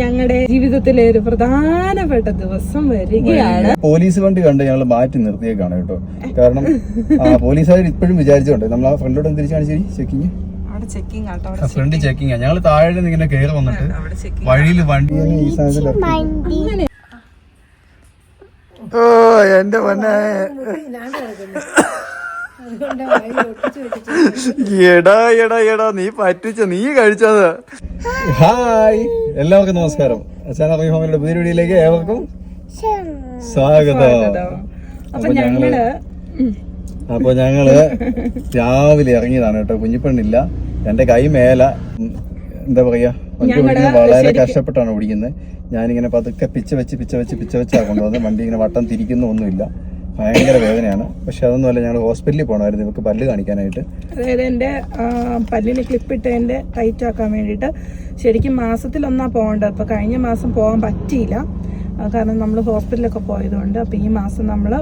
ഞങ്ങളുടെ ജീവിതത്തിലെ ഒരു പ്രധാനപ്പെട്ട ദിവസം വരികയാണ്. പോലീസ് വണ്ടി കണ്ട് ഞങ്ങൾ മാറ്റി നിർത്തിയേക്കാണ് കേട്ടോ. കാരണം പോലീസുകാർ ഇപ്പോഴും വിചാരിച്ചോണ്ട് നമ്മൾ ആ ഫ്രണ്ടോട് തിരിച്ചു കാണിച്ചു ചെക്കിങ് ഫ്രണ്ട് ചെക്കിങ് ഞങ്ങൾ താഴെ നിന്ന് ഇങ്ങനെ കയറി വന്നിട്ട് വഴിയിൽ വണ്ടി. ഓ എന്റെ പൊന്നെ. എടാ എടാ എടാ നീ പറ്റിച്ച നീ കഴിച്ചത്. ഹായ് എല്ലാവർക്കും നമസ്കാരം. അച്ഛൻ അറിയ ഫാമിലിയുടെ പുതിയ വീഡിയോയിലേക്ക് ഏവർക്കും സ്വാഗതം. അപ്പൊ ഞങ്ങൾ അപ്പൊ ഞങ്ങൾ രാവിലെ ഇറങ്ങിയതാണ് കേട്ടോ. കുഞ്ഞിപ്പെണ്ണില്ല. എന്റെ കൈ മേല. എന്താ പറയാ? വണ്ടി ഓടിക്കുന്നത് വളരെ കഷ്ടപ്പെട്ടാണ് ഓടിക്കുന്നത്. ഞാനിങ്ങനെ പതുക്കെ പിച്ച വെച്ച് പിച്ച വെച്ച് പിച്ച വെച്ചാ കൊണ്ടുവന്നത്. വണ്ടി ഇങ്ങനെ വട്ടം തിരിക്കുന്ന ഒന്നുമില്ല. ഭയങ്കര വേദനയാണ്. പക്ഷെ അതൊന്നുമല്ല ഞങ്ങൾ ഹോസ്പിറ്റലിൽ പോകണമായിരുന്നു ഇവർക്ക് പല്ല് കാണിക്കാനായിട്ട്. അതായത് എന്റെ പല്ലിന് ക്ലിപ്പ് എന്റെ ടൈറ്റ് ആക്കാൻ വേണ്ടിയിട്ട് ശരിക്കും മാസത്തിൽ ഒന്നാ പോകേണ്ടത്. അപ്പൊ കഴിഞ്ഞ മാസം പോകാൻ പറ്റിയില്ല. കാരണം നമ്മൾ ഹോസ്പിറ്റലൊക്കെ പോയതുകൊണ്ട് അപ്പൊ ഈ മാസം നമ്മൾ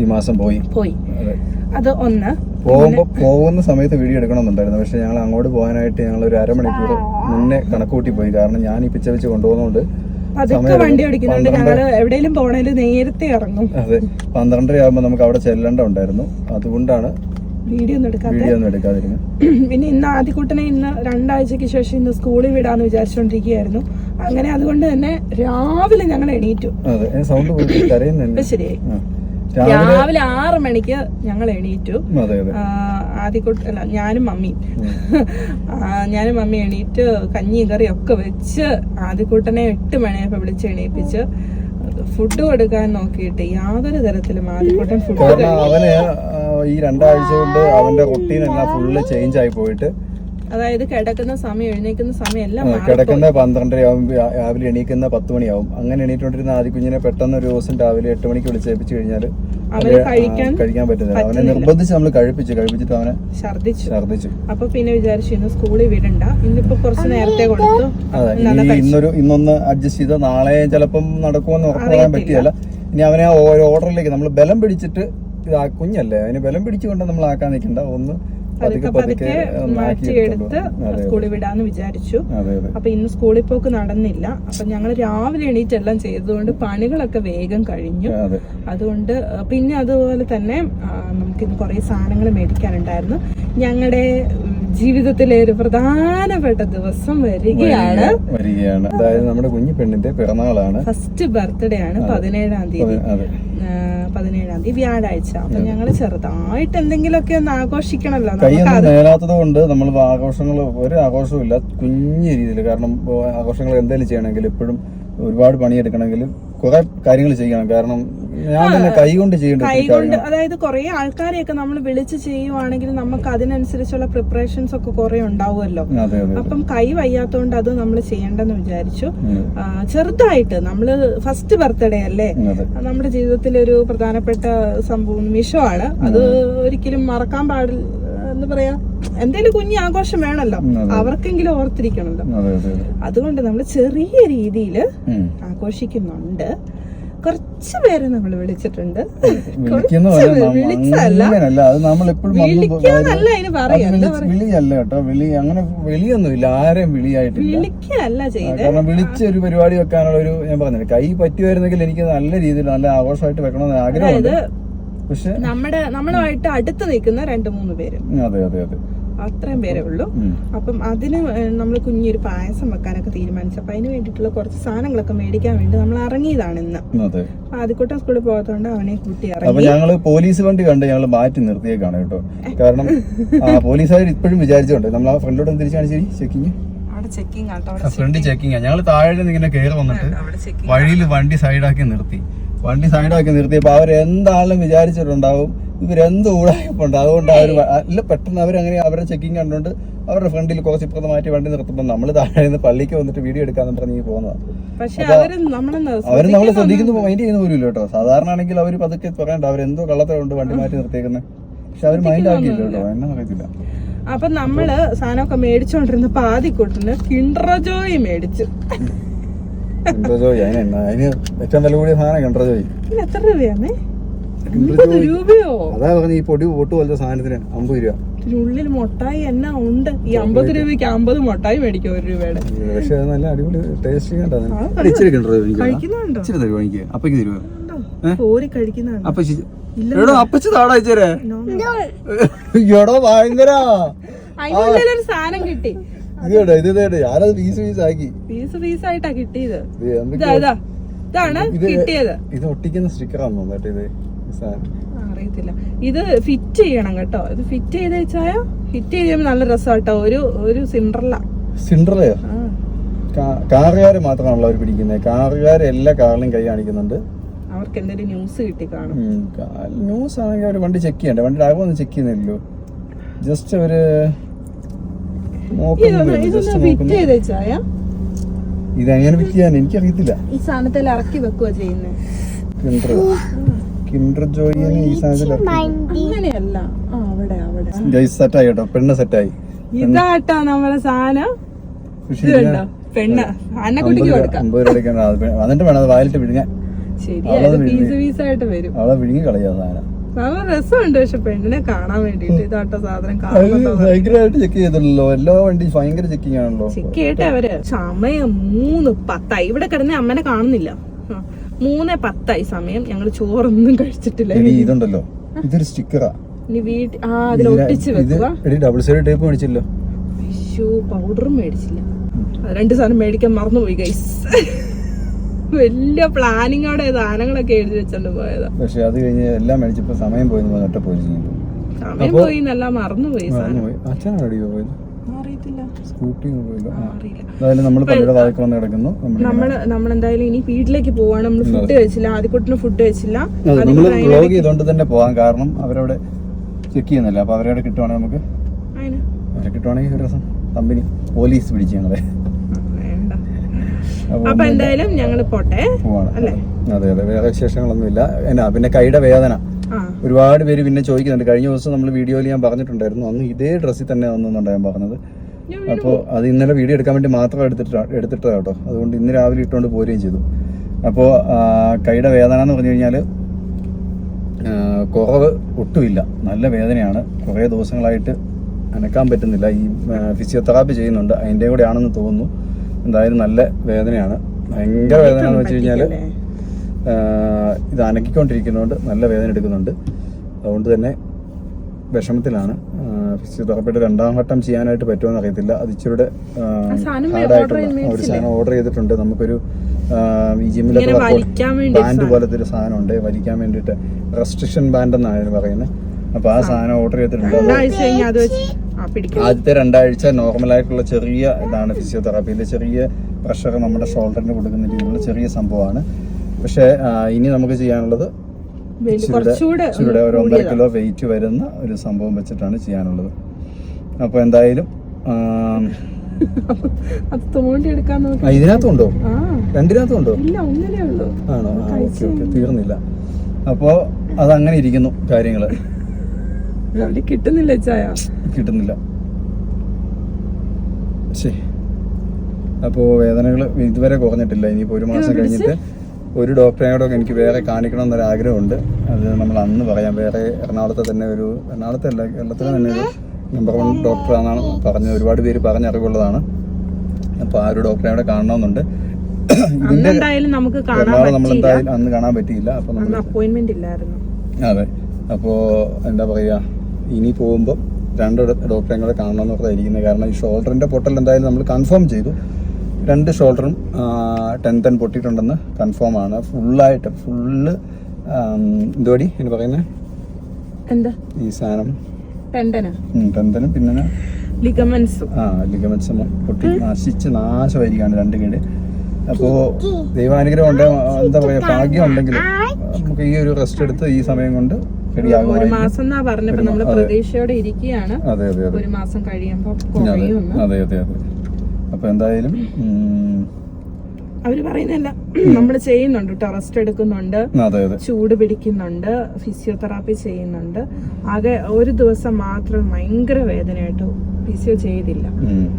ഈ മാസം പോയി. പോയി. അതെ. അത് ഒന്ന്. പോകുമ്പോ പോകുന്ന സമയത്ത് വീഡിയോ എടുക്കണമെന്നുണ്ടായിരുന്നു. പക്ഷെ ഞങ്ങൾ അങ്ങോട്ട് പോകാനായിട്ട് ഞങ്ങൾ ഒരു അരമണിക്കൂർ മുന്നേ കണക്കൂട്ടി പോയി. കാരണം ഞാൻ ഈ പിച്ച വെച്ച് കൊണ്ടുപോകുന്നതുകൊണ്ട് അതൊക്കെ വണ്ടി ഓടിക്കുന്നുണ്ട്. ഞങ്ങൾ എവിടെയെങ്കിലും പോണേൽ നേരത്തെ ഇറങ്ങും. അതെ പന്ത്രണ്ടര ആകുമ്പോൾ നമുക്ക് അവിടെ ചെല്ലേണ്ട ഉണ്ടായിരുന്നു. അതുകൊണ്ടാണ് വീഡിയോ ഒന്നും എടുക്കാതിരുന്നത്. പിന്നെ ഇന്ന് ആദ്യക്കൂട്ടനെ ഇന്ന് രണ്ടാഴ്ചക്ക് ശേഷം ഇന്ന് സ്കൂളിൽ വിടാന്ന് വിചാരിച്ചോണ്ടിരിക്കുകയായിരുന്നു. അങ്ങനെ അതുകൊണ്ട് തന്നെ രാവിലെ ഞങ്ങൾ എണീറ്റു. ശരിയായി. രാവിലെ ആറ് മണിക്ക് ഞങ്ങൾ എണീറ്റു. ആദ്യക്കൂട്ട് അല്ല ഞാനും മമ്മിയും ഞാനും മമ്മി എണീറ്റ് കഞ്ഞി കറി ഒക്കെ വെച്ച് ആദ്യക്കൂട്ടനെ എട്ട് മണിയായപ്പോ വിളിച്ച് എണീപ്പിച്ച് ഫുഡ് കൊടുക്കാൻ നോക്കിയിട്ട് യാതൊരു തരത്തിലും ആദ്യക്കൂട്ടൻ ഫുഡ് അവന് ഈ രണ്ടാഴ്ച കൊണ്ട് അവന്റെ റൊട്ടീൻ എല്ലാം ഫുള്ള് ചേഞ്ച് ആയി പോയിട്ട് അതായത് കിടക്കുന്ന സമയം എഴുന്നേക്കുന്ന സമയം എല്ലാം കിടക്കുന്ന പന്ത്രണ്ടരയാവും രാവിലെ എണീക്കുന്ന പത്ത് മണിയാവും അങ്ങനെ എണീറ്റോണ്ടിരുന്ന ആദ്യ കുഞ്ഞിനെ പെട്ടെന്ന് ഒരു ദിവസം രാവിലെ എട്ട് മണിക്ക് വിളിച്ചേപ്പിച്ചു കഴിഞ്ഞാൽ കഴിക്കാൻ പറ്റുന്നില്ല. അവനെ നിർബന്ധിച്ച് നമ്മൾ കഴിപ്പിച്ചു കഴിപ്പിച്ചിട്ട് അവനെ ഛർദിച്ചു അപ്പൊ പിന്നെ വിചാരിച്ചു ഇന്ന് സ്കൂളിൽ വിടണ്ട. ഇന്നിപ്പോ കുറച്ച് നേരത്തെ കൊടുത്തു. ഇന്നൊരു ഇന്നൊന്ന് അഡ്ജസ്റ്റ് ചെയ്ത് നാളെ ചിലപ്പം നടക്കുമെന്ന് ഉറപ്പാൻ പറ്റിയല്ല. ഇനി അവനെ ഓരോ ഓർഡറിലേക്ക് നമ്മൾ ബലം പിടിച്ചിട്ട് ഇത് കുഞ്ഞല്ലേ അതിന് ബലം പിടിച്ചുകൊണ്ട് നമ്മൾ ആക്കാൻ നിൽക്കണ്ട. ഒന്ന് പതുക്കെ പതുക്കെ മാറ്റിയെടുത്ത് സ്കൂളിൽ വിടാന്ന് വിചാരിച്ചു. അപ്പൊ ഇന്ന് സ്കൂളിൽ പോക്ക് നടന്നില്ല. അപ്പൊ ഞങ്ങൾ രാവിലെ എണീറ്റെല്ലാം ചെയ്തതുകൊണ്ട് പണികളൊക്കെ വേഗം കഴിഞ്ഞു. അതുകൊണ്ട് പിന്നെ അതുപോലെ തന്നെ നമുക്ക് നമുക്കിന്ന് കുറേ സാധനങ്ങൾ മേടിക്കാനുണ്ടായിരുന്നു. ഞങ്ങളുടെ ജീവിതത്തിലെ ഒരു പ്രധാനപ്പെട്ട ദിവസം വരികയാണ്. വരികയാണ്. അതായത് നമ്മുടെ കുഞ്ഞു പെണ്ണിന്റെ പിറന്നാളാണ്. ഫസ്റ്റ് ബർത്ത്ഡേ ആണ് പതിനേഴാം തീയതി. പതിനേഴാം തീയതി വ്യാഴാഴ്ച. അപ്പൊ ഞങ്ങൾ ചെറുതായിട്ട് എന്തെങ്കിലുമൊക്കെ ഒന്ന് ആഘോഷിക്കണല്ലോ. നേരാത്തത് കൊണ്ട് നമ്മൾ ആഘോഷങ്ങൾ ഒരു ആഘോഷവും ഇല്ല കുഞ്ഞു രീതിയിൽ. കാരണം ആഘോഷങ്ങൾ എന്തെങ്കിലും ചെയ്യണമെങ്കിൽ എപ്പോഴും ഒരുപാട് പണിയെടുക്കണമെങ്കിൽ കുറെ കാര്യങ്ങൾ ചെയ്യണം. കാരണം ഞാൻ തന്നെ കൈ കൊണ്ട് ചെയ്യേണ്ട ഒത്തിരി കൈകൊണ്ട് അതായത് കുറെ ആൾക്കാരെയൊക്കെ നമ്മൾ വിളിച്ച് ചെയ്യുവാണെങ്കിൽ നമുക്ക് അതിനനുസരിച്ചുള്ള പ്രിപ്പറേഷൻസ് ഒക്കെ കുറെ ഉണ്ടാവുമല്ലോ. അപ്പം കൈ വയ്യാത്തോണ്ട് അത് നമ്മൾ ചെയ്യണ്ടെന്ന് വിചാരിച്ചു. ചെറുതായിട്ട് നമ്മൾ ഫസ്റ്റ് ബർത്ത്ഡേ അല്ലേ? നമ്മുടെ ജീവിതത്തിൽ ഒരു പ്രധാനപ്പെട്ട സംഭവം നിമിഷമാണ് അത് ഒരിക്കലും മറക്കാൻ പാടില്ല എന്ന് പറയാ എന്തേലും കുഞ്ഞി ആഘോഷം വേണല്ലോ. അവർക്കെങ്കിലും ഓർത്തിരിക്കണല്ലോ. അതെ അതെ അതെ. അതുകൊണ്ട് നമ്മൾ ചെറിയ രീതിയിൽ ആഘോഷിക്കുന്നുണ്ട്. കുറച്ച് പേരെ നമ്മൾ വിളിച്ചിട്ടുണ്ട്. വിളിക്കാന്നല്ല അതിന് പറയാ. വിളിയല്ല കേട്ടോ. വിളി അങ്ങനെ വിളിയൊന്നുമില്ല. ആരെയും വിളിയായിട്ടില്ല. വിളിക്കല്ല ചെയ്ത്. കാരണം വിളിച്ച് ഒരു പരിപാടി വെക്കാനുള്ള ഒരു ഞാൻ പറഞ്ഞില്ല കൈ പറ്റുമായിരുന്നെങ്കിൽ എനിക്ക് നല്ല രീതിയിൽ നല്ല ആഘോഷമായിട്ട് വെക്കണമെന്ന് ആഗ്രഹമുണ്ട്. പക്ഷെ നമ്മുടെ നമ്മളുമായിട്ട് അടുത്ത് നിൽക്കുന്ന രണ്ട് മൂന്ന് പേര്. അതെ അതെ അതെ. അത്രയും പേരേ ഉള്ളൂ. അപ്പം അതിന് നമ്മൾ കുഞ്ഞൊരു പായസം വെക്കാനൊക്കെ തീരുമാനിച്ചു. അപ്പൊ അതിന് വേണ്ടിയിട്ടുള്ള കുറച്ച് സാധനങ്ങളൊക്കെ മേടിക്കാൻ വേണ്ടി നമ്മൾ ഇറങ്ങിയതാണ് ഇന്ന്. അപ്പൊ ആദ്യക്കൂട്ടം സ്കൂളിൽ പോകാത്തതുകൊണ്ട് അവനെ കൂട്ടി ഇറങ്ങി. ഞങ്ങൾ പോലീസ് വണ്ടി കണ്ട് ഞങ്ങൾ മാറ്റി നിർത്തിയേക്കാണ് കേട്ടോ. കാരണം പോലീസുകാർ ഇപ്പോഴും വിചാരിച്ചോണ്ട് നമ്മൾ ആ ഫ്രണ്ടിലോട്ട് തിരിച്ചു കാണിച്ചു ചെക്കിങ് ചെക്കിംഗ് ഫ്രണ്ട് ചെക്കിങ് ഞങ്ങൾ താഴെ ഇങ്ങനെ കയറി വന്നിട്ട് വഴിയിൽ വണ്ടി സൈഡാക്കി നിർത്തി. വണ്ടി സൈഡാക്കി നിർത്തിയപ്പോ അവരെന്താണെങ്കിലും വിചാരിച്ചിട്ടുണ്ടാവും. ഇവരെന്ത് ഊടായ്പുണ്ട് അതുകൊണ്ട് അവർ അല്ല പെട്ടെന്ന് അവരങ്ങനെ അവരുടെ ചെക്കിങ് കണ്ടുകൊണ്ട് അവരുടെ ഫ്രണ്ടിൽ കുറച്ച് ഇപ്പുറത്ത് മാറ്റി വണ്ടി നിർത്തുമ്പോൾ നമ്മൾ താഴെ നിന്ന് പള്ളിക്ക് വന്നിട്ട് വീഡിയോ എടുക്കാന്ന് പറഞ്ഞ് പോകുന്നത്. അവർ നമ്മളെ ശ്രദ്ധിക്കുന്നു മൈൻഡ് ചെയ്യുന്ന പോലും ഇല്ല കേട്ടോ. സാധാരണ ആണെങ്കിൽ അവർ പതുക്കെ പറയണ്ട. അവരെന്തോ കള്ളത്തോണ്ട് വണ്ടി മാറ്റി നിർത്തിയേക്കുന്നത് പക്ഷെ അവർ മൈൻഡ് ആക്കിയില്ല കേട്ടോ. എന്നാ അറിയത്തില്ല. അപ്പൊ നമ്മൾ സാധനമൊക്കെ മേടിച്ചോണ്ടിരുന്ന പാതി കൂട്ടുന്ന കിണ്ടറജോയി മേടിച്ചു. ഏറ്റവും വില കൂടിയ സാധനം കണ്ടോ ജോയി. ഇതിന് എത്ര രൂപയോ? അതാ പറഞ്ഞ ഈ പൊടി പൊട്ട് പോലത്തെ സാധനത്തിന് അമ്പത് രൂപ. ഇതിനുള്ളിൽ മുട്ടായി എന്നാ ഉണ്ട്? ഈ അമ്പത് രൂപയ്ക്ക് അമ്പത് മുട്ടായി മേടിക്കും ഒരു രൂപയുടെ. പക്ഷെ നല്ല അടിപൊളി ഇച്ചിരി കഴിക്കുന്നുണ്ടോ? ഇച്ചിരി തരുമോ എനിക്ക്? അപ്പക്ക് തരുമോ ഉണ്ടോ? എടോ അപ്പച്ചി താടാ ഇച്ചേരെ എടോ ഭയങ്കര. ഒരു സാധനം കിട്ടി. ഞാനത് പീസ് പീസ് ആക്കി. പീസ് പീസ് ആയിട്ടാ കിട്ടിയത്. ഇതാണ് ഇത് കിട്ടിയത്. ഇത് ഒട്ടിക്കുന്ന സ്റ്റിക്കറാണോ കേട്ടോ ഇത്? അറിയത്തില്ല. ഇത് ഫിറ്റ് ചെയ്യണം കേട്ടോ. ഇത് ഫിറ്റ് ചെയ്ത് വെച്ചായോ ഫിറ്റ് ചെയ്യുമ്പോൾ നല്ല രസമാട്ടോ. ഒരു ഒരു സിൻഡ്രല്ല സിൻഡ്രലയോ കാറുകാര് മാത്രമാണല്ലോ അവർ പിടിക്കുന്നത് കാറുകാർ എല്ലാ കാറിലും കൈ കാണിക്കുന്നുണ്ട്. അവർക്ക് എന്തെങ്കിലും ന്യൂസ് കിട്ടി കാണും. ന്യൂസ് ആണെങ്കിൽ അവർ വണ്ടി ചെക്ക് ചെയ്യണ്ടേ? വണ്ടി ഡ്രൈവർ ഒന്നും ചെക്ക് ചെയ്യുന്നില്ലല്ലോ. ജസ്റ്റ് അവർ ഇതെങ്ങനെ ഫിറ്റ് ചെയ്യാൻ? എനിക്കറിയത്തില്ല. ഈ സാധനത്തിൽ ഇറക്കി വെക്കുക ചെയ്യുന്നത് കിൻഡർ കിൻഡർ ജോയിന് ഈ സാധനത്തിൽ അങ്ങനെയല്ല. അവിടെ അവിടെ. സെറ്റായി കേട്ടോ. പെണ്ണ് സെറ്റായി ഇതാട്ടോ നമ്മളെ സാധനം. പെണ്ണ്. കൊടുക്കാം. അമ്പത് രൂപ എന്നിട്ട് വേണം അത് വായിലിട്ട് വിഴുങ്ങാൻ. പീസ് വിഴുങ്ങി. വരും. അവളെ വിഴുങ്ങി കളയാ സാധനം. നല്ല രസമുണ്ട് പക്ഷെ പെണ്ണിനെ കാണാൻ വേണ്ടിട്ട് ഇതാട്ട സാധനം ഭയങ്കരമായിട്ട് ചെക്ക് എല്ലാ വണ്ടി ഭയങ്കര ആണല്ലോ. ചെക്ക് അവർ സമയം മൂന്ന് പത്തായി. ഇവിടെ കിടന്ന് അമ്മനെ കാണുന്നില്ല. മൂന്ന് പത്തായി സമയം. ഞങ്ങൾ ചോറൊന്നും കഴിച്ചിട്ടില്ല. ഇതുണ്ടല്ലോ. ഇതൊരു സ്റ്റിക്കറാ ഇനി വീട്ടിൽ ആ അതിൽ ഒട്ടിച്ച് വെക്കുക. ഡബിൾ സൈഡ് ടേപ്പ് മേടിച്ചല്ലോ. പൗഡറും രണ്ട് സാധനം മേടിക്കാൻ മറന്നുപോയി ഗൈസ് വലിയ പ്ലാനിങ്ങോടെ സാധനങ്ങളൊക്കെ എഴുതി വെച്ചോണ്ട് പോയതാ. പക്ഷെ അത് കഴിഞ്ഞ് എല്ലാം മേടിച്ചപ്പോ സമയം പോയി ഒറ്റ പോയി സമയം പോയി എന്നെല്ലാം മറന്നുപോയി അച്ഛനാണ് അടിയോ പോയത്? നമ്മൾ നമ്മളെന്തായാലും ഇനി വീട്ടിലേക്ക് പോവാണ്. നമ്മൾ ഫുഡ് കഴിച്ചില്ല. ആദ്യക്കുട്ടിന് ഫുഡ് കഴിച്ചില്ല. നമ്മൾ വ്ളോഗ് ചെയ്തുകൊണ്ട് തന്നെ പോവാൻ കാരണം അവരവിടെ ചെക്ക് ചെയ്യുന്നില്ല. അപ്പൊ അവരവിടെ കിട്ടുവാണെങ്കിൽ നമുക്ക് കിട്ടുവാണെങ്കിൽ ഒരു രസം കമ്പനി പോലീസ് പിടിച്ചു ഞങ്ങളെ. അപ്പൊ എന്തായാലും ഞങ്ങൾ പോട്ടെ അല്ലേ? അതെ അതെ. വേറെ വിശേഷങ്ങളൊന്നുമില്ല. എന്നാ പിന്നെ കൈയുടെ വേദന. ഒരുപാട് പേര് പിന്നെ ചോദിക്കുന്നുണ്ട്. കഴിഞ്ഞ ദിവസം നമ്മൾ വീഡിയോയിൽ ഞാൻ പറഞ്ഞിട്ടുണ്ടായിരുന്നു. അന്ന് ഇതേ ഡ്രസ്സിൽ തന്നെ വന്നെന്നുണ്ടാണ് ഞാൻ പറഞ്ഞത് അപ്പോൾ അത് ഇന്നലെ വീഡിയോ എടുക്കാൻ വേണ്ടി മാത്രം എടുത്തിട്ട് എടുത്തിട്ടാ കേട്ടോ. അതുകൊണ്ട് ഇന്ന് രാവിലെ ഇട്ടുകൊണ്ട് പോരുകയും ചെയ്തു. അപ്പോൾ കൈയുടെ വേദന എന്ന് പറഞ്ഞു കഴിഞ്ഞാൽ കുറവ് ഒട്ടുമില്ല. നല്ല വേദനയാണ്. കുറേ ദിവസങ്ങളായിട്ട് അനക്കാൻ പറ്റുന്നില്ല. ഈ ഫിസിയോതെറാപ്പി ചെയ്യുന്നുണ്ട്. അതിന്റെ കൂടെ ആണെന്ന് തോന്നുന്നു. എന്തായാലും നല്ല വേദനയാണ്. ഭയങ്കര വേദന എന്ന് വെച്ച് കഴിഞ്ഞാൽ ഇത് അനക്കിക്കൊണ്ടിരിക്കുന്നതുകൊണ്ട് നല്ല വേദന എടുക്കുന്നുണ്ട്. അതുകൊണ്ട് തന്നെ വിഷമത്തിലാണ്. ഫിസിയോതെറാപ്പിയുടെ രണ്ടാം ഘട്ടം ചെയ്യാനായിട്ട് പറ്റുമെന്ന് അറിയത്തില്ല. അത് ഇച്ചിരി സാധനം ഹാർഡായിട്ടുള്ള ഒരു സാധനം ഓർഡർ ചെയ്തിട്ടുണ്ട്. നമുക്കൊരു ഈ ജിമ്മിലൊക്കെ ബാൻഡ് പോലത്തെ ഒരു സാധനം ഉണ്ട് വലിക്കാൻ വേണ്ടിയിട്ട് റെസ്ട്രിക്ഷൻ ബാൻഡ് എന്നാണ് പറയുന്നത്. അപ്പോൾ ആ സാധനം ഓർഡർ ചെയ്തിട്ടുണ്ട്. ആദ്യത്തെ രണ്ടാഴ്ച നോർമൽ ആയിട്ടുള്ള ചെറിയ ഇതാണ് ഫിസിയോതെറാപ്പിയിൽ ചെറിയ പ്രഷർ നമ്മുടെ ഷോൾഡറിന് കൊടുക്കുന്ന രീതിയിലുള്ള ചെറിയ സംഭവമാണ്. പക്ഷേ ഇനി നമുക്ക് ചെയ്യാനുള്ളത് കുറച്ചുകൂടെ ഒരു ഒന്നര കിലോ വെയിറ്റ് വരുന്ന ഒരു സംഭവം വെച്ചിട്ടാണ് ചെയ്യാനുള്ളത്. അപ്പോൾ എന്തായാലും ഇതിനകത്തുണ്ടോ? രണ്ടിനകത്തുണ്ടോ? ആണോ? തീർന്നില്ല. അപ്പോൾ അതങ്ങനെ ഇരിക്കുന്നു കാര്യങ്ങൾ അവിടെ കിട്ടുന്നില്ല ചായ. കിട്ടുന്നില്ല. ശരി അപ്പോൾ വേദനകൾ ഇതുവരെ കുറഞ്ഞിട്ടില്ല. ഇനിയിപ്പോൾ ഒരു മാസം കഴിഞ്ഞിട്ട് ഒരു ഡോക്ടറെയോടൊക്കെ എനിക്ക് വേറെ കാണിക്കണം എന്നൊരു ആഗ്രഹമുണ്ട് അത് നമ്മൾ അന്ന് പറയാം. വേറെ എറണാകുളത്തെ തന്നെ ഒരു എറണാകുളത്തല്ല കേരളത്തിലെ തന്നെ ഒരു നമ്പർ വൺ ഡോക്ടറാണെന്നാണ് പറഞ്ഞത്. ഒരുപാട് പേര് പറഞ്ഞ അറിവുള്ളതാണ് അപ്പോൾ ആ ഒരു ഡോക്ടറെ അവിടെ കാണണമെന്നുണ്ട്. എറണാകുളം നമ്മൾ എന്തായാലും അന്ന് കാണാൻ പറ്റിയില്ല. അപ്പോൾ ഇല്ലായിരുന്നു. അതെ. അപ്പോൾ എന്താ പറയുക ഇനി പോകുമ്പോൾ രണ്ട് ഡോക്ടറെയും ഡോക്ടറെ കൂടെ കാണണമെന്ന് പറഞ്ഞിരിക്കുന്നത് കാരണം ഈ ഷോൾഡറിന്റെ പൊട്ടൽ എന്തായാലും നമ്മൾ കൺഫേം ചെയ്തു. രണ്ട് ഷോൾഡറും ടെൻത്തൻ ടെൻ പൊട്ടിയിട്ടുണ്ടെന്ന് കൺഫേം ആണ്. ഫുള്ളായിട്ട് ഫുള്ള് എന്തുപടി എന്ന് പറയുന്നത് എന്താ? ഈ സാധനം. പിന്നെ ലിഗമെന്റ്സും ആ ലിഗമെന്റ്സും പൊട്ടി നശിച്ച് നാശമായിരിക്കാണ് രണ്ട് കേട്. അപ്പോൾ ദൈവാനുഗ്രഹം ഉണ്ട്. എന്താ പറയുക ഭാഗ്യം ഉണ്ടെങ്കിൽ നമുക്ക് ഈ ഒരു റെസ്റ്റ് എടുത്ത് ഈ സമയം കൊണ്ട് ഒരു മാസം എന്നാ പറഞ്ഞപ്പോ നമ്മൾ പ്രതീക്ഷയോടെ ഇരിക്കുകയാണ്. ഒരു മാസം കഴിയുമ്പോ അതെ അതെ അതെ അപ്പൊ എന്തായാലും അവർ പറയുന്നില്ല നമ്മൾ ചെയ്യുന്നുണ്ട് കേട്ടോ റെസ്റ്റ് എടുക്കുന്നുണ്ട്. ചൂട് പിടിക്കുന്നുണ്ട്. ഫിസിയോതെറാപ്പി ചെയ്യുന്നുണ്ട്. ആകെ ഒരു ദിവസം മാത്രം ഭയങ്കര വേദനയായിട്ട് ഫിസിയോ ചെയ്തില്ല.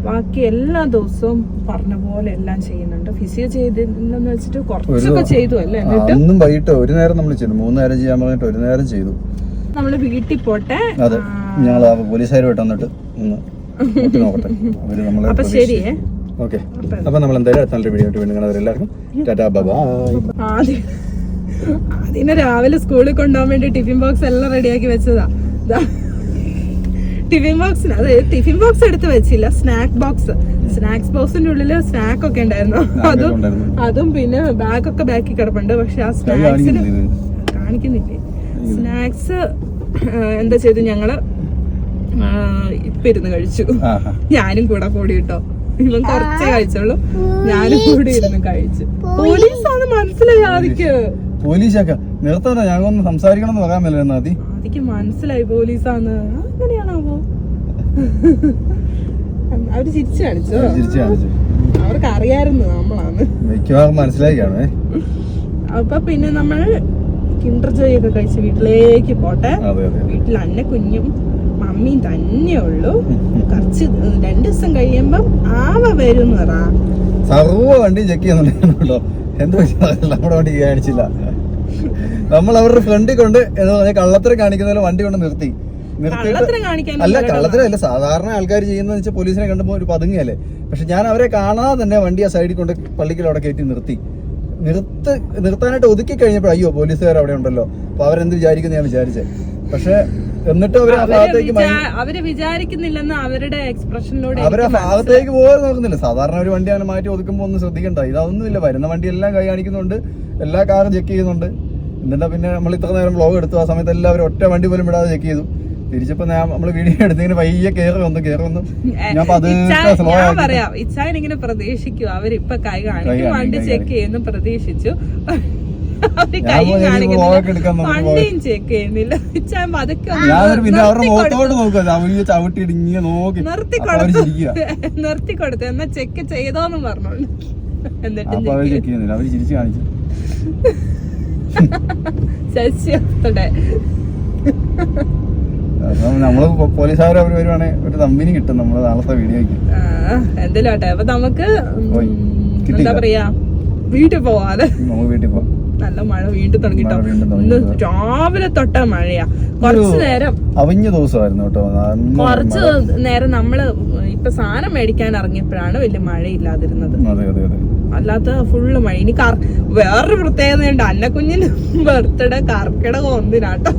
ബാക്കി എല്ലാ ദിവസവും പറഞ്ഞ പോലെ എല്ലാം ചെയ്യുന്നുണ്ട്. ഫിസിയോ ചെയ്തില്ലെന്ന് വെച്ചിട്ട് കുറച്ചൊക്കെ ചെയ്തു അല്ലേ ഒന്നും വൈകിട്ട് ഒരു നേരം നമ്മൾ ചെയ്തു. മൂന്ന് നേരം ചെയ്യാൻ പറഞ്ഞിട്ട് ഒരു നേരം ചെയ്തു. നമ്മൾ വീട്ടിൽ പോട്ടെ. ഞങ്ങൾ പോലീസുകാരുമായിട്ട് വന്നിട്ട് അപ്പൊ ശരിയേ. ഓക്കെ. അപ്പൊ നമ്മൾ എന്തായാലും അടുത്ത നല്ലൊരു വീഡിയോ ആയിട്ട് വീണ്ടും എല്ലാവർക്കും ടാറ്റാ ബൈ ആദ്യം അതിനെ രാവിലെ സ്കൂളിൽ കൊണ്ടുപോകാൻ വേണ്ടി ടിഫിൻ ബോക്സ് എല്ലാം റെഡിയാക്കി വെച്ചതാ. ടിഫിൻ ബോക്സിന് അത് ടിഫിൻ ബോക്സ് എടുത്ത് വെച്ചില്ല സ്നാക്ക് ബോക്സ്. സ്നാക്സ് ബോക്സിന്റെ ഉള്ളിൽ സ്നാക്ക് ഒക്കെ ഉണ്ടായിരുന്നു. അതും അതും പിന്നെ ബാഗ് ഒക്കെ ബാക്കി കിടപ്പുണ്ട്. പക്ഷെ ആ സ്നാക്സ് സ്നാക്സിന് കാണിക്കുന്നില്ല? സ്നാക്സ് എന്താ ചെയ്തു ഞങ്ങൾ? ഇപ്പൊ ഇരുന്ന് കഴിച്ചു. ഞാനും കൂടെ കൂടി കേട്ടോ ഇവൻ കുറച്ചേ കഴിച്ചുള്ളൂ ഞാനും കൂടി ഇരുന്ന് കഴിച്ചു. പോലീസാണ് മനസ്സിലായി ആദിക്ക്. പോലീസൊക്കെ. നിർത്തണ്ട ഞങ്ങളൊന്ന് സംസാരിക്കണം എന്ന് പറയാൻ മേലായിരുന്നു ആദ്യം ആദിക്ക് മനസ്സിലായി പോലീസാന്ന്. അങ്ങനെയാണാവോ? അവർ ചിരിച്ചു കാണിച്ചോ? ചിരിച്ചു കാണിച്ചു. അവർക്ക് അറിയായിരുന്നു നമ്മളാണ് മിക്കവാറും മനസ്സിലായി അപ്പൊ പിന്നെ നമ്മൾ കിണ്ടർ ജോയി ഒക്കെ കഴിച്ച് വീട്ടിലേക്ക് പോട്ടെ. വീട്ടിൽ അന്നെ കുഞ്ഞും മമ്മിയും തന്നെ ഉള്ളൂ. കുറച്ച് രണ്ട് ദിവസം കഴിയുമ്പം ആവ വരും പറ സർവ വണ്ടി ചെക്ക് ചെയ്യുന്നുണ്ടോ എന്താ വെച്ചാൽ നമ്മുടെ വണ്ടി കാണിച്ചില്ല. നമ്മൾ അവരുടെ ഫ്രണ്ടിൽ കൊണ്ട് എന്ന് പറഞ്ഞാൽ കള്ളത്തരം കാണിക്കുന്ന വണ്ടി കൊണ്ട് നിർത്തി. അല്ല കള്ളത്തരം അല്ല സാധാരണ ആൾക്കാർ ചെയ്യുന്നത് വെച്ചാൽ പോലീസിനെ കണ്ടപ്പോ ഒരു പതുങ്ങിയല്ലേ. പക്ഷെ ഞാൻ അവരെ കാണാതെ തന്നെ വണ്ടി ആ സൈഡിൽ കൊണ്ട് പള്ളിക്കൽ അവിടെ കയറ്റി നിർത്തി. നിർത്ത് നിർത്താനായിട്ട് ഒതുക്കി കഴിഞ്ഞപ്പോൾ അയ്യോ പോലീസുകാർ അവിടെ ഉണ്ടല്ലോ. അപ്പൊ അവരെന്ത് വിചാരിക്കുന്നു ഞാൻ വിചാരിച്ചേ. പക്ഷെ എന്നിട്ടും അവർ ആ അവർ ഭാഗത്തേക്ക് മൈ- അവർ വിചാരിക്കുന്നില്ലെന്ന് അവരുടെ എക്സ്പ്രഷനിലൂടെ അവർ ആ ഭാഗത്തേക്ക് പോകാൻ നോക്കുന്നില്ല. സാധാരണ ഒരു വണ്ടി അങ്ങനെ മാറ്റി ഒതുക്കുമ്പോൾ ഒന്ന് ശ്രദ്ധിക്കണ്ട. ഇതൊന്നുമില്ല വരുന്ന വണ്ടി എല്ലാം കൈ കാണിക്കുന്നുണ്ട്. എല്ലാ കാറും ചെക്ക് ചെയ്യുന്നുണ്ട്. എന്നിട്ടാ പിന്നെ നമ്മൾ ഇത്ര നേരം വ്ലോഗ് എടുത്തു. ആ സമയത്ത് എല്ലാവരും ഒറ്റ വണ്ടി പോലും വിടാതെ ചെക്ക് ചെയ്തു. തിരിച്ചപ്പോ ഞാൻ നമ്മൾ വീഡിയോ എടുത്തിങ്ങനെ പയ്യെ കയറി വന്നു കയറി വന്നു. ഞാൻ പതുക്കെ സ്ലോ ഞാൻ ആക്കി പറയാം. ഇച്ചാൻ ഇങ്ങനെ പ്രതീക്ഷിക്കും. അവരിപ്പൊ കൈ കാണിക്കും കാണിക്കും, വണ്ടി കൈ ചെക്ക് ചെയ്യുന്നു പ്രതീക്ഷിച്ചു. അവർ കൈ കാണിക്കുന്നില്ല. വണ്ടിയും ചെക്ക് ചെയ്യുന്നില്ല. നിർത്തി കൊടുത്തു. നിർത്തി കൊടുത്തു എന്നാ ചെക്ക് ചെയ്തോന്ന് പറഞ്ഞോണ്ട് എന്നിട്ട് ശശിയുടെ നമ്മൾ പോലീസുകാർ അവർ വരുവാണെങ്കിൽ ഒരു തമ്പിനി കിട്ടും നമ്മൾ നാളത്തെ വീഡിയോയ്ക്ക്. എന്തെങ്കിലും ആട്ടെ അപ്പൊ നമുക്ക്. എന്താ പറയാ? വീട്ടിൽ പോവാതെ നമുക്ക് വീട്ടിൽ പോവാം. നല്ല മഴ വീണ്ടും തുടങ്ങിട്ടോ. ഇന്ന്. രാവിലെ തൊട്ട മഴയാ. കുറച്ചു നേരം. അവിഞ്ഞ ദിവസമായിരുന്നു കേട്ടോ. കുറച്ച് നേരം നമ്മൾ ഇപ്പൊ സാധനം മേടിക്കാൻ ഇറങ്ങിയപ്പോഴാണ് വലിയ മഴ ഇല്ലാതിരുന്നത് അതെ അതെ അല്ലാത്ത ഫുള്ള് മഴ. ഇനി കർ വേറൊരു പ്രത്യേകതയുണ്ട് അന്നക്കുഞ്ഞിന് ബർത്ത്ഡേ കർക്കിടകം ഒന്നിനാട്ടോ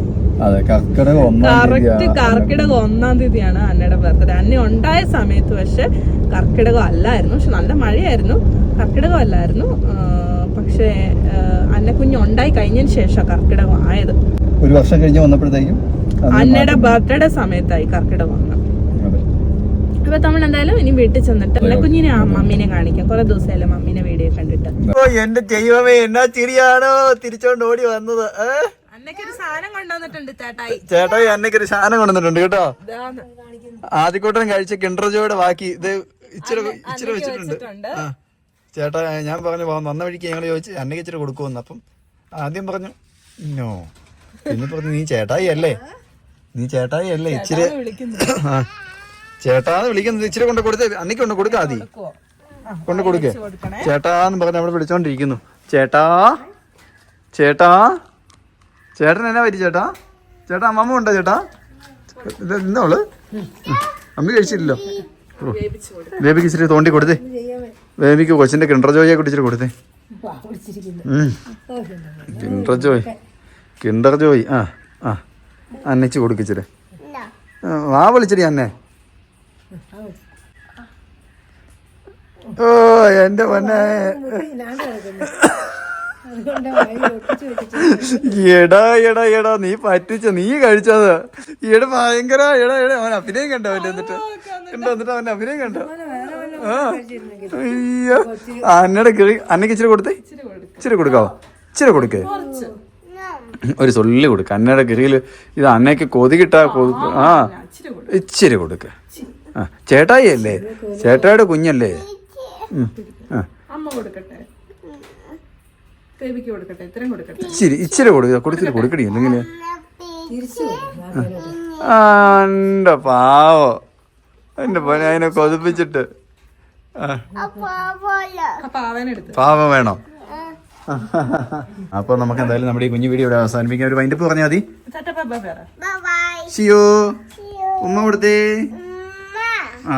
കറക്റ്റ് കർക്കിടകം ഒന്നാം തീയതിയാണ് അന്നയുടെ ബർത്ത്ഡേ. അന്ന ഉണ്ടായ സമയത്ത് പക്ഷെ കർക്കിടകം അല്ലായിരുന്നു. പക്ഷെ നല്ല മഴയായിരുന്നു. കർക്കിടകം അല്ലായിരുന്നു. പക്ഷേ അന്നക്കുഞ്ഞ് ഉണ്ടായി കഴിഞ്ഞതിന് ശേഷം കർക്കിടകം ആയത്. ഒരു വർഷം കഴിഞ്ഞ് വന്നപ്പോഴത്തേക്കും അന്നയുടെ ബർത്ത്ഡേ സമയത്തായി കർക്കിടകം വന്നു അതെ. അപ്പൊ നമ്മൾ എന്തായാലും ഇനി വീട്ടിൽ ചെന്നിട്ട് അന്നക്കുഞ്ഞിനെ ആ മമ്മീനെ കാണിക്കാം. കുറെ ദിവസമല്ലേ മമ്മീനെ വീഡിയോ കണ്ടിട്ട്. എന്റെ ദൈവമേ എന്നാ ചിരിയാണോ? തിരിച്ചോണ്ട് ഓടി വന്നത്? അന്നക്കൊരു സാധനം കൊണ്ടുവന്നിട്ടുണ്ട് ചേട്ടായി. ചേട്ടായി സാധനം കൊണ്ടുവന്നിട്ടുണ്ട് കേട്ടോ. ആദ്യക്കൂട്ടം കഴിച്ച കിണ്ടർ ജോയുടെ ബാക്കി. ഇത് ഇച്ചിരി ഇച്ചിരി വെച്ചിട്ടുണ്ട്. ചേട്ടാ ഞാൻ പറഞ്ഞു "വാ, വന്ന വഴിക്ക് ഞങ്ങൾ ചോദിച്ചു അന്നക്ക് ഇച്ചിരി കൊടുക്കുമെന്ന് അപ്പം ആദ്യം പറഞ്ഞു നോ. പിന്നെ പറഞ്ഞു നീ ചേട്ടായി അല്ലേ? നീ ചേട്ടായി അല്ലേ? ഇച്ചിരി ചേട്ടാന്ന് വിളിക്കുന്നത്. ഇച്ചിരി കൊണ്ട് കൊടുത്തേ അന്നയ്ക്ക് കൊണ്ട് കൊടുക്കാ കൊണ്ട് കൊടുക്കേ. ചേട്ടാന്ന് പറഞ്ഞ് അവിടെ വിളിച്ചോണ്ടിരിക്കുന്നു. ചേട്ടാ ചേട്ടാ ചേട്ടൻ എന്നാ പറ്റി ചേട്ടാ? ചേട്ടാ അമ്മമ്മ ഉണ്ടോ ചേട്ടാ? ഇന്നോൾ അമ്മ കഴിച്ചില്ലല്ലോ. ബേബിക്ക് ഇച്ചിരി തോണ്ടി കൊടുത്തേ. ബേബിക്ക് കൊച്ചിന്റെ കിണ്ടർ ജോയെ കുടിച്ചിട്ട് കൊടുത്തേ. Kinder Joy. Kinder Joy. ആ ആ. അന്നച്ച് കൊടുക്കിച്ചിട്ട് വാ വിളിച്ചിരി അന്നെ. ഓ എന്റെ പൊന്നെ. എടാ എടാ എടാ നീ പറ്റിച്ച നീ കഴിച്ചത്. എടാ ഭയങ്കര എടാ എടാ അവൻ അഭിനയം കണ്ടോ എന്നിട്ട്? കണ്ടോ എന്നിട്ട് അവൻ അഭിനയം കണ്ടോ? അയ്യോ. അന്നയുടെ കിളി അന്നക്ക് ഇച്ചിരി കൊടുത്തേ? ഇച്ചിരി കൊടുക്കാവോ? ഇച്ചിരി കൊടുക്കേ. ഒരു സൊല്ലി കൊടുക്ക. അന്നയുടെ കിറിയിൽ ഇത് അന്നയ്ക്ക് കൊതികിട്ടാ കൊതു ആ ഇച്ചിരി കൊടുക്ക. ആ ചേട്ടായി അല്ലേ? ചേട്ടായുടെ കുഞ്ഞല്ലേ? ഇച്ചിരി ഇച്ചിരി കൊടുക്കുക കൊടുത്തിട്ട് കൊടുക്കടി. എന്തെങ്കിലും. എന്റെ പാവോ. എന്റെ പോലെ അതിനെ കൊതിപ്പിച്ചിട്ട്. പാവം വേണം. അപ്പൊ നമുക്ക് എന്തായാലും നമ്മുടെ ഈ കുഞ്ഞു വീഡിയോ ഇവിടെ അവസാനിപ്പിക്കാൻ ഒരു വൈൻഡപ്പ് പറഞ്ഞാൽ മതി. ഷിയോ. ഉമ്മ കൊടുത്തേ. ആ.